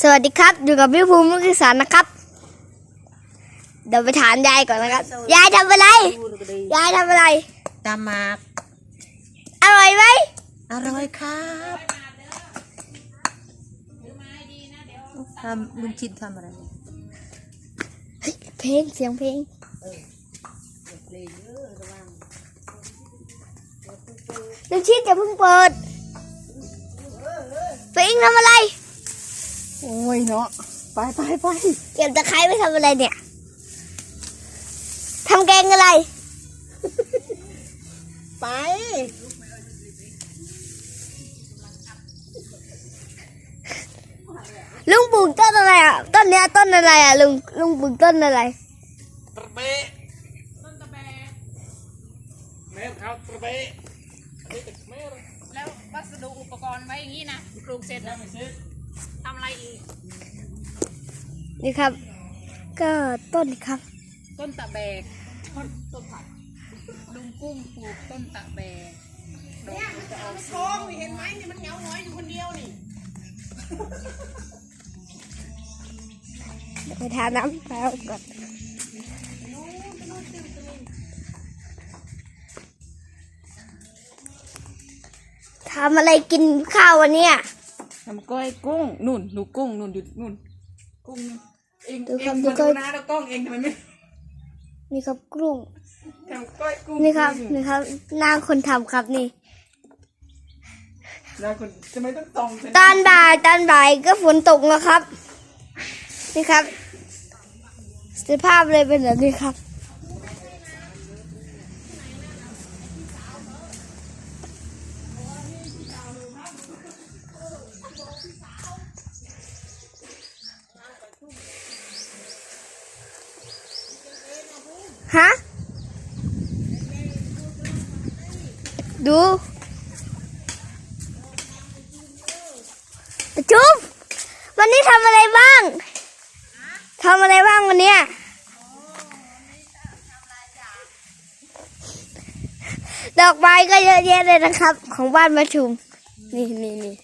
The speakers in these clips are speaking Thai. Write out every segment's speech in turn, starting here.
สวัสดีครับ อยู่กับพี่ภูมิลูกอีสานนะครับ เดี๋ยวไปถามยายก่อนนะครับ ยายทำอะไร ยายทำอะไร ตามหมากอร่อยไหมอร่อยครับทำลุงชิดทำอะไรเฮ้ยเพลงเสียงเพลงลูกชิดอย่าเพิ่งเปิดเพลงทำอะไร โอ้ยเนาะไปไปไปเก็บตะไคร้ไปทำอะไรเนี่ยทำแกงอะไร ไป ลุงปลูกต้นอะไรอะ ต้นเนี้ยต้นอะไรอะลุงลุงปลูกต้นอะไรตะเบะต้นตะเบะแม่เขาตะเบะนี่ตึกแม่เลยแล้ววัสดุอุปกรณ์ไว้อย่างนี้นะปลูกเสร็จแล้วทำ อะไรอีก นี่ครับ ก็ต้นครับ ต้นตะแบก ต้นผักลุงกุ้งปลูกต้นตะแบกดอกมันจะออกสีเห็นไหมนี่มันเหงาหงอยอยู่คนเดียวนี่เดี๋ยวไปทาน้ำแล้วก่อนทำอะไรกินข้าววันเนี้ย ทำก้อยกุ้งนุ่นดูกุ้งนุ่นดูนุ่นกุ้งเองดูเอครับงดูมาก้ดูอย นะแล้วกล้องเองทำไมไม่นี่ครับกรุ้ง ทำก้อยกุ้งนี่ครับ นี่ครับหน้าคนทำครับนี่แล้วคนทำไมต้องตรงตอนบ่ายตอนบ่ายก็ฝนตกนะครับ นี่ครับ สภาพเลยเป็นแบบนี้ครับ ฮะ ดูประชุมวันนี้ทำอะไรบ้างทำอะไรบ้างวันเนี้ยดอกไม้ก็เยอะแยะเลยนะครับ ของบ้านประชุม นี่นี่นี่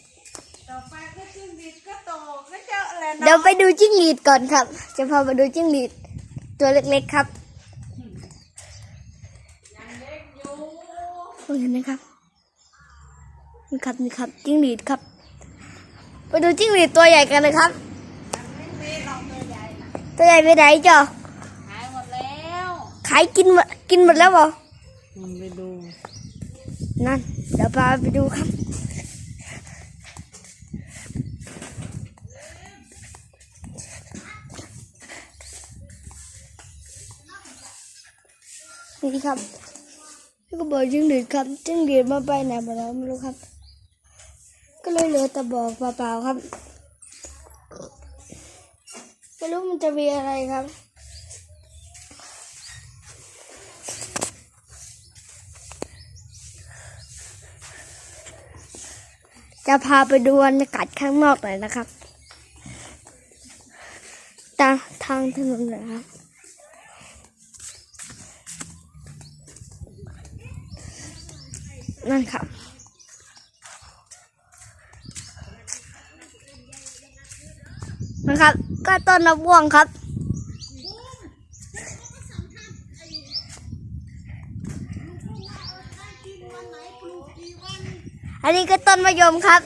ต่อไปก็จิ้งหรีดก็โตก็เจอแหละเดี๋ยวไปดูจิ้งหรีดก่อนครับ จะพาไปดูจิ้งหรีด ตัวเล็กๆครับ เห็นไหมครับนี่ครับนี่ครับจิ้งหรีดครับ ไปดูจิ้งหรีดตัวใหญ่กันเลยครับ ตัวใหญ่ไปไหนจ๊ะหายหมดแล้วขายกินหมดกินหมดแล้วเหรอมันไปดู นั่น เดี๋ยวพาไปดูครับนี่ครับพี่ ก็บอกจิ้งหรีดครับจิ้งหรีดมาไปไหนหมดแล้วไม่รู้ครับ ก็เลยเหลือแต่บอกเปล่าๆครับไม่รู้มันจะมีอะไรครับจะพาไปดูบรรยากาศข้างนอกหน่อยนะครับ ตาทางถนนเลยครับ นั่นครับนะครับ ก็ต้นมะม่วงครับอันนี้ก็ต้นมะยมครับ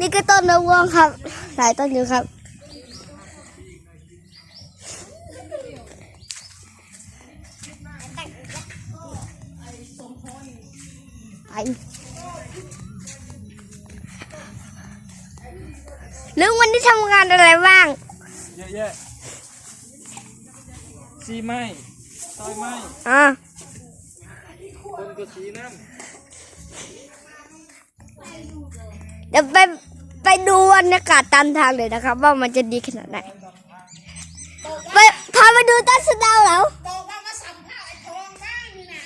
นี่ก็ต้นมะม่วงครับ หลายต้นอยู่ครับ ไปลุงวันนี้ทำงานอะไรบ้าง เยอะแยะสีไม้ต้อยไม้อ่าคนก็สีน้ำเดี๋ยวไปไปดูบรรยากาศตามทางเลยนะครับ ว่ามันจะดีขนาดไหน ไปพาไปดูต้นสะเดาแล้วบอกว่ามาสัมภาษณ์ไอ้ทองบ้างนี่นะ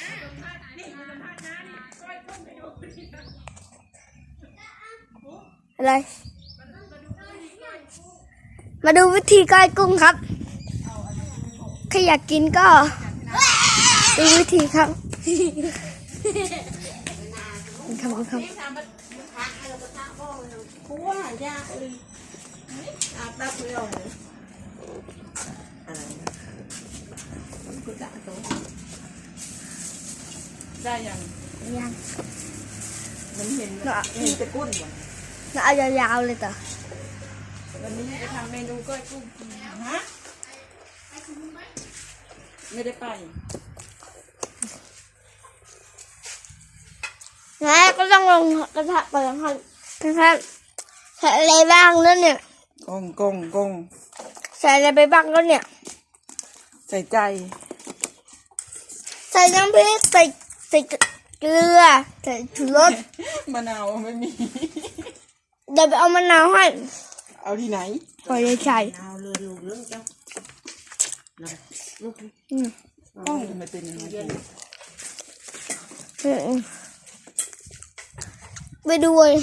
นี่ อะไร มาดูวิธีก้อยกุ้งครับใครอยากกินก็ ดูวิธีครับครับครับผัวอยากเอออาตักไม่ออกเลยอะไรนะกูจะเอาตัวได้ยังยังมันเห็นเห็นแต่กุ้นว่ะน่า เอายาวๆเลยต่อวันนี้จะทำเมนูก้อยกุ้งฮะไม่ได้ไปงั้นก็ต้องลงกระทะก่อนนะคะกระทะใส่อะไรบ้างแล้วเนี่ยกงกงกงใส่อะไรไปบ้างแล้วเนี่ย ใส่ใจ ใส่น้ำพริกใส่ใส่เกลือใส่ชูรสมะนาวไม่มี เดี๋ยวไปเอามะนาวให้เอาที่ไหนปล่อยเลยใส่เอาเลยลูกเรื่องเจ้าลูกอืมต้องทำไมเป็นอย่างนี้อืมไปดูเลย